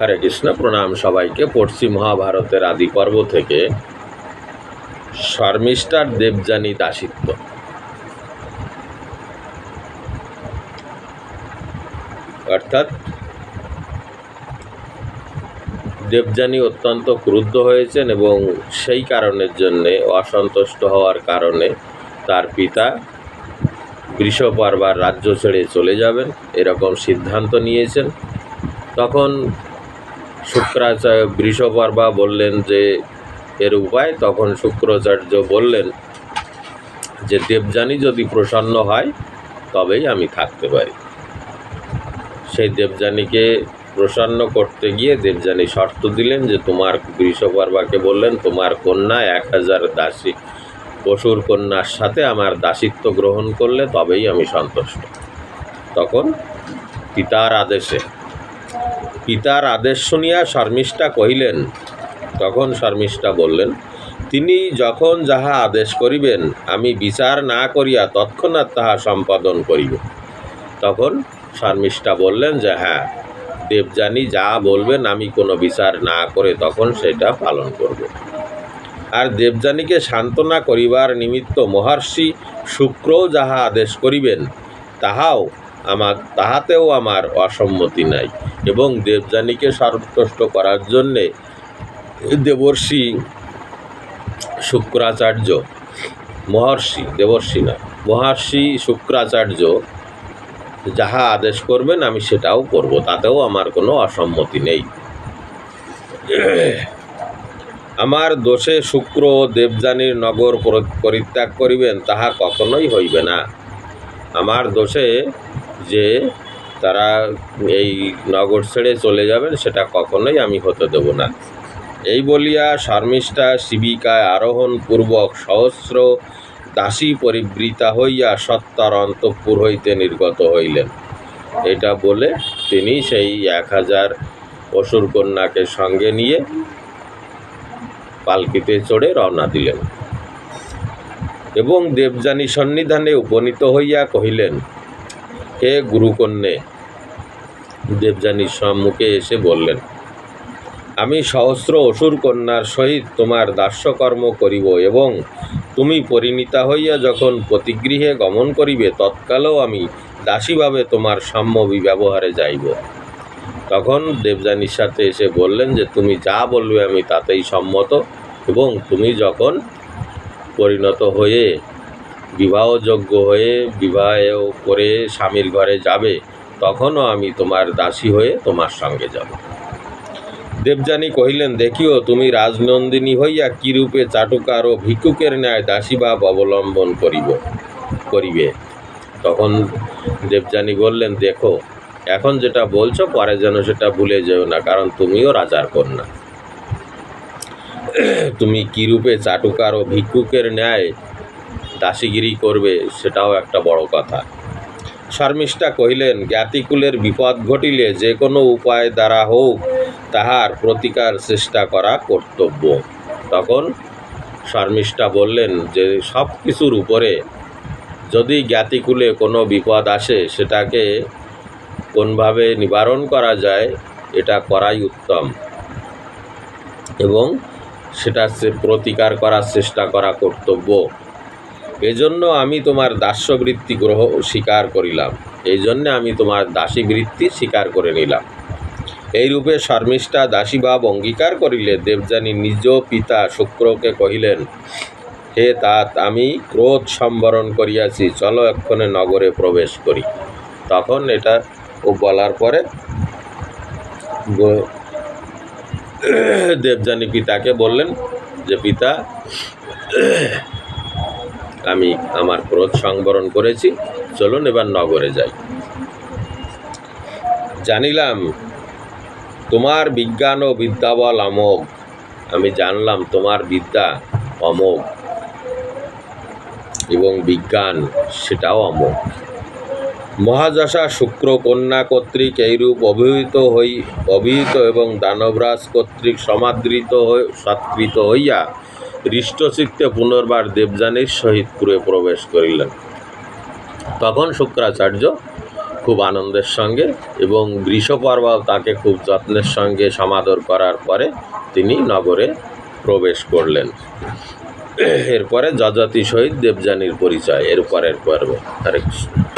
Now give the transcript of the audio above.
হরে কৃষ্ণ, প্রণাম সবাইকে। পড়ছি মহাভারতের আদি পর্ব থেকে শর্মিষ্ঠার দেবযানী দাসিত্ব। অর্থাৎ দেবযানী অত্যন্ত ক্রুদ্ধ হয়েছেন এবং সেই কারণের জন্যে, অসন্তুষ্ট হওয়ার কারণে তার পিতা বৃষপর্বার রাজ্য ছেড়ে চলে যাবেন। এরকম সিদ্ধান্ত নিয়েছেন। তখন শুক্রাচার্য বৃষপর্বা বললেন যে, এর উপায়? তখন শুক্রাচার্য বললেন যে, দেবযানী যদি প্রসন্ন হয়, তবেই আমি থাকতে পারি। সেই দেবযানীকে প্রসন্ন করতে গিয়ে দেবযানী শর্ত দিলেন যে, তোমার বৃষপর্বাকে বললেন, তোমার কন্যা এক হাজার দাসী, পশুর কন্যার সাথে আমার দাসিত্ব গ্রহণ করলে তবেই আমি সন্তুষ্ট। তখন পিতার আদেশে পিতার আদেশ শুনিয়া শর্মিষ্ঠা কহিলেন। তখন শর্মিষ্ঠা বললেন, তিনি যখন যাহা আদেশ করিবেন, আমি বিচার না করিয়া তৎক্ষণাৎ তাহা সম্পাদন করিব। তখন শর্মিষ্ঠা বললেন যে হ্যাঁ দেবযানী যা বলবেন আমি কোনো বিচার না করে তখন সেটা পালন করব। আর দেবযানীকে সান্ত্বনা করিবার নিমিত্ত মহর্ষি শুক্রও যাহা আদেশ করিবেন, তাহাও আমার, তাহাতেও আমার অসম্মতি নাই। এবং দেবযানীকে সন্তুষ্ট করার জন্যে দেবর্ষি শুক্রাচার্য, মহর্ষি, দেবর্ষি না মহর্ষি শুক্রাচার্য যাহা আদেশ করবেন আমি সেটাও করব, তাতেও আমার কোনো অসম্মতি নেই। আমার দোষে শুক্র দেবযানীর নগর পরিত্যাগ করিবেন, তাহা কখনোই হইবে না। আমার দোষে যে তারা এই নগর ছেড়ে চলে যাবেন, সেটা কখনোই আমি হতে দেব না। এই বলিয়া শর্মিষ্ঠা শিবিকায় আরোহণ পূর্বক সহস্র দাসী পরিবৃতা হইয়া সত্তর অন্তঃপুর হইতে নির্গত হইলেন। এটা বলে তিনি সেই এক হাজার অসুর কন্যাকে সঙ্গে নিয়ে পালকিতে চড়ে রওনা দিলেন। এবং দেবযানী সন্নিধানে উপনীত হইয়া কহিলেন হে গুরুকন্যে, দেবযানীর সম্মুখে এসে বললেন, আমি সহস্র অসুর কন্যার সহিত তোমার দাস্যকর্ম করিব এবং তুমি পরিণীতা হইয়া যখন প্রতিগৃহে গমন করিবে, তৎকালেও আমি দাসীভাবে তোমার সাম্য ব্যবহারে যাইব। তখন দেবযানীর সাথে এসে বললেন যে, তুমি যা বলবে আমি তাতেই সম্মত এবং তুমি যখন পরিণত হয়ে বিবাহযোগ্য হয়ে বিবাহ করে স্বামীর ঘরে যাবে, তখনও আমি তোমার দাসী হয়ে তোমার সঙ্গে যাব। দেবযানী কহিলেন, দেখিও তুমি রাজনন্দিনী হইয়া কিরূপে চাটুকার ও ভিক্ষুকের ন্যায় দাসীভাব অবলম্বন করিব, করিবে। তখন দেবযানী বললেন, দেখো, এখন যেটা বলছো পরে যেন সেটা ভুলে যেও না, কারণ তুমিও রাজার কন্যা। তুমি কিরূপে চাটুকার ও ভিক্ষুকের ন্যায় দাসীগিরি করবে, সেটাও একটা বড় কথা। শর্মিষ্ঠা কহিলেন, জ্ঞাতিকুলের বিপদ ঘটিলে যে কোনো উপায় দ্বারা হোক, তাহার প্রতিকার চেষ্টা করা কর্তব্য। তখন শর্মিষ্ঠা বললেন, যে সব কিছুর উপরে যদি জ্ঞাতিকুলে কোনো বিপদ আসে, সেটাকে কোনভাবে নিবারণ করা যায়, এটা করাই উত্তম। এবং সেটা প্রতিকার করার চেষ্টা করা কর্তব্য। এজন্য আমি তোমার দাস্যবৃত্তি গ্রহ স্বীকার করিলাম। এই জন্যে আমি তোমার দাসী বৃত্তি স্বীকার করে নিলাম। এই রূপে শর্মিষ্ঠা দাসীভাব অঙ্গীকার করিলে দেবযানী নিজ পিতা শুক্রকে কহিলেন, হে তাত, আমি ক্রোধ সম্বরণ করিয়াছি, চলো এক্ষণে নগরে প্রবেশ করি। তখন এটা ও বলার পরে দেবযানী পিতাকে বললেন যে, পিতা আমি আমার ক্রোধ সংবরণ করেছি। চলুন এবার নগরে যাই। জানিলাম, তোমার বিজ্ঞান ও বিদ্যাবল অমোঘ। আমি জানলাম, তোমার বিদ্যা অমোঘ। এবং বিজ্ঞান সেটাও অমোঘ। মহাযশা শুক্র কন্যা কর্তৃক এইরূপ অভিহিত হই অভিহিত এবং দানবরাজ কর্তৃক সমাদৃত সৎকৃত হইয়া হৃষ্টচিত্তে পুনর্বার দেবযানীর সহিত পুরে প্রবেশ করিলেন। তখন শুক্রাচার্য খুব আনন্দের সঙ্গে এবং বৃষপর্বাও তাকে খুব যত্নের সঙ্গে সমাদর করার পরে তিনি নগরে প্রবেশ করলেন। এরপরে যজাতি সহিত দেবযানীর পরিচয়, এর পরের পর্বে। হরে কৃষ্ণ।